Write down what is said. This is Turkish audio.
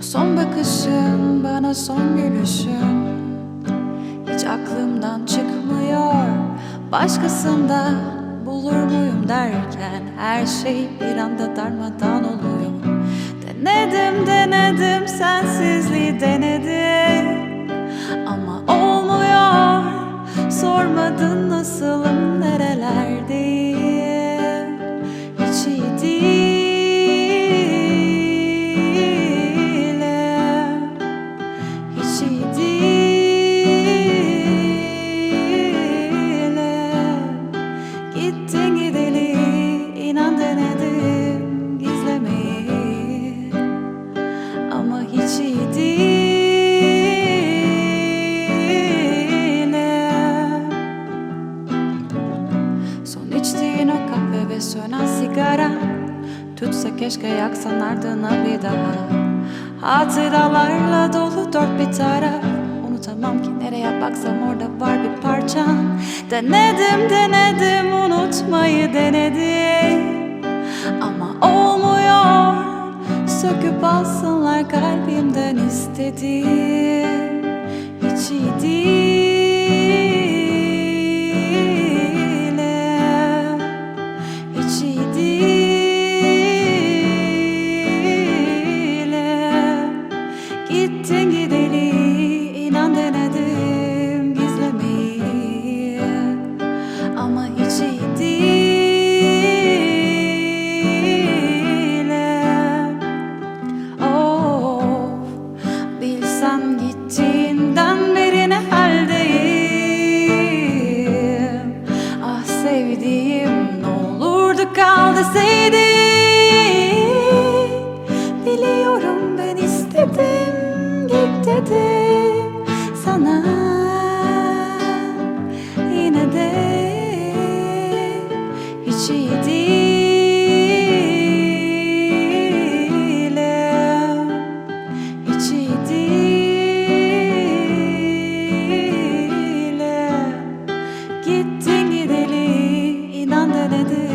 Son bakışın bana son gülüşün. Hiç aklımdan çıkmıyor. Başkasında bulur muyum derken Her şey bir anda darmadan oluyor. Denedim denedim sensizliği denedim. Ama olmuyor. Sormadın nasılım Gittin inan denedim gizlemeyi. Ama hiç iyi değilim Son içtiğin o kahve ve sönen sigara Tutsa keşke yaksan bir daha. Hatıralarla dolu dört bir taraf Unutamam ki nereye baksam orada var bir parçan Denedim denedim Söküp alsınlar kalbimden istediğim Hiç iyi değilim Hiç iyi değilim Gittin gideli inan denedim gizlemeyi. Ama hiç iyi değilim sevdiğim ne olurdu kal deseydin Biliyorum ben istedim git dedim sana. Yine de hiç iyi değilim. Hiç iyi değilim. Gittin gidelim sahnede